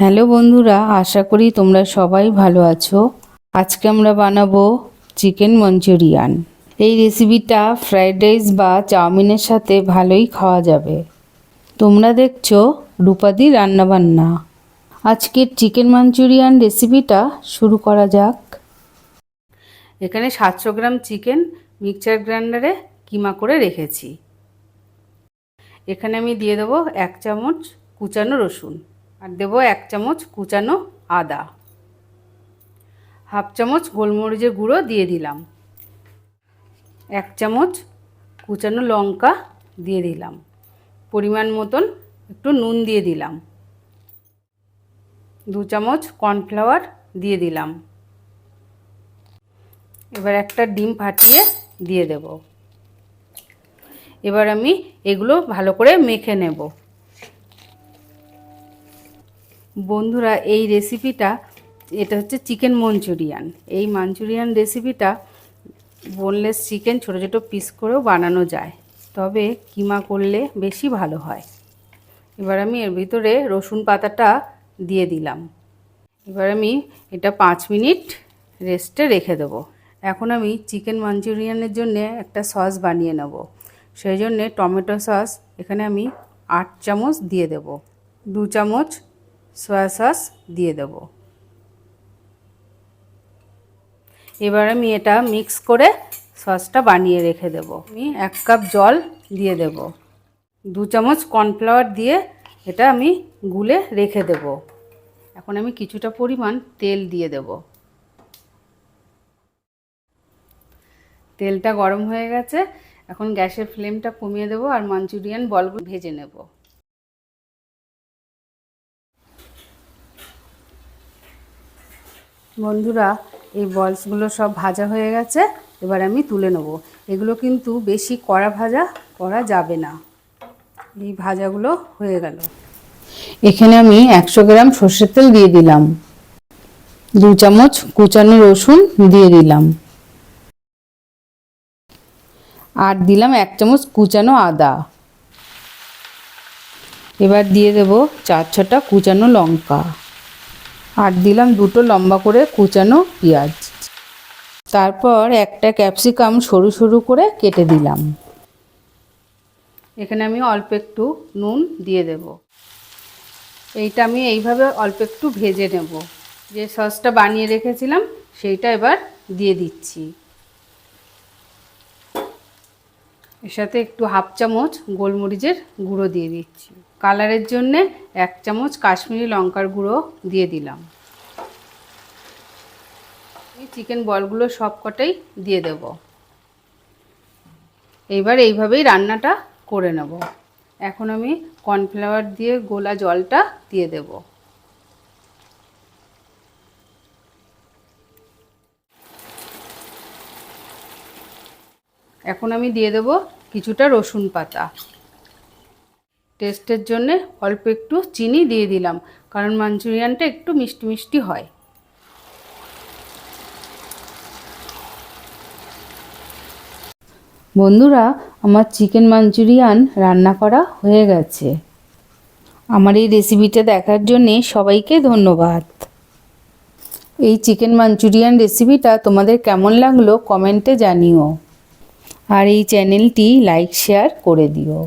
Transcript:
Hello বন্ধুরা, আশা করি তোমরা সবাই ভালো আছো। আজকে আমরা বানাবো চিকেন মঞ্চুরিয়ান। এই রেসিপিটা ফ্রাইড রাইস বা চাউমিনের সাথে ভালোই খাওয়া যাবে। তোমরা দেখছ রূপাদি রান্নাবান্না। আজকের চিকেন মাঞ্চুরিয়ান রেসিপিটা শুরু করা যাক। এখানে সাতশো গ্রাম চিকেন মিক্সচার গ্রাইন্ডারে কিমা করে রেখেছি। এখানে আমি দিয়ে দেবো এক চামচ কুচানো রসুন। আর দেবো এক চামচ কুচানো আদা। হাফ চামচ গোলমরিচের গুঁড়ো দিয়ে দিলাম। এক চামচ কুচানো লঙ্কা দিয়ে দিলাম। পরিমাণ মতন একটু নুন দিয়ে দিলাম। দু চামচ কর্নফ্লাওয়ার দিয়ে দিলাম। এবার একটা ডিম ফাটিয়ে দিয়ে দেব। এবার আমি এগুলো ভালো করে মেখে নেব। বন্ধুরা, এই রেসিপিটা এটা হচ্ছে চিকেন মঞ্চুরিয়ান এই মাঞ্চুরিয়ান রেসিপিটা বোনলেস চিকেন ছোটো ছোটো পিস করেও বানানো যায়। তবে কিমা করলে বেশি ভালো হয়। এবার আমি এর ভিতরে রসুন পাতাটা দিয়ে দিলাম। এবার আমি এটা পাঁচ মিনিট রেস্টে রেখে দেবো। এখন আমি চিকেন মাঞ্চুরিয়ানের জন্য একটা সস বানিয়ে নেব। সেই জন্যে টমেটো সস এখানে আমি আট চামচ দিয়ে দেব। দু চামচ সয়া সস দিয়ে দেব। এবার আমি এটা মিক্স করে সসটা বানিয়ে রেখে দেব। আমি এক কাপ জল দিয়ে দেব। দু চামচ কর্নফ্লাওয়ার দিয়ে এটা আমি গুলে রেখে দেব। এখন আমি কিছুটা পরিমাণ তেল দিয়ে দেব। তেলটা গরম হয়ে গেছে। এখন গ্যাসের ফ্লেমটা কমিয়ে দেবো আর মাঞ্চুরিয়ান বলগুলো ভেজে নেব। বন্ধুরা, এই বলসগুলো সব ভাজা হয়ে গেছে, এবার আমি তুলে নেব। এগুলো কিন্তু বেশি কড়া ভাজা করা যাবে না। এই ভাজাগুলো হয়ে গেল। এখানে আমি একশো গ্রাম সর্ষের তেল দিয়ে দিলাম। দু চামচ কুচানো রসুন দিয়ে দিলাম। আর দিলাম এক চামচ কুচানো আদা। এবার দিয়ে দেব চার ছটা কুচানো লঙ্কা। আর দিলাম দুটো লম্বা করে কুচানো পেঁয়াজ। তারপর একটা ক্যাপসিকাম সরু সরু করে কেটে দিলাম। এখানে আমি অল্প একটু নুন দিয়ে দেব। এইটা আমি এইভাবে অল্প একটু ভেজে নেব। যে সসটা বানিয়ে রেখেছিলাম, সেইটা এবার দিয়ে দিচ্ছি। এর সাথে একটু হাফ চামচ গোলমরিচের গুঁড়ো দিয়ে দিচ্ছি। কালারের জন্যে এক চামচ কাশ্মীরি লঙ্কার গুঁড়ো দিয়ে দিলাম। চিকেন বলগুলো সব কটাই দিয়ে দেব। এইবার এইভাবেই রান্নাটা করে নেব। এখন আমি কর্নফ্লাওয়ার দিয়ে গোলা জলটা দিয়ে দেব। এখন আমি দিয়ে দেব কিছুটা রসুন পাতা। টেস্টের জন্যে অল্প একটু চিনি দিয়ে দিলাম, কারণ মাঞ্চুরিয়ানটা একটু মিষ্টি মিষ্টি হয়। বন্ধুরা, আমার চিকেন মাঞ্চুরিয়ান রান্না করা হয়ে গেছে। আমার এই রেসিপিটা দেখার জন্যে সবাইকে ধন্যবাদ। এই চিকেন মাঞ্চুরিয়ান রেসিপিটা তোমাদের কেমন লাগল কমেন্টে জানিও। আর এই চ্যানেলটি লাইক, শেয়ার করে দিও।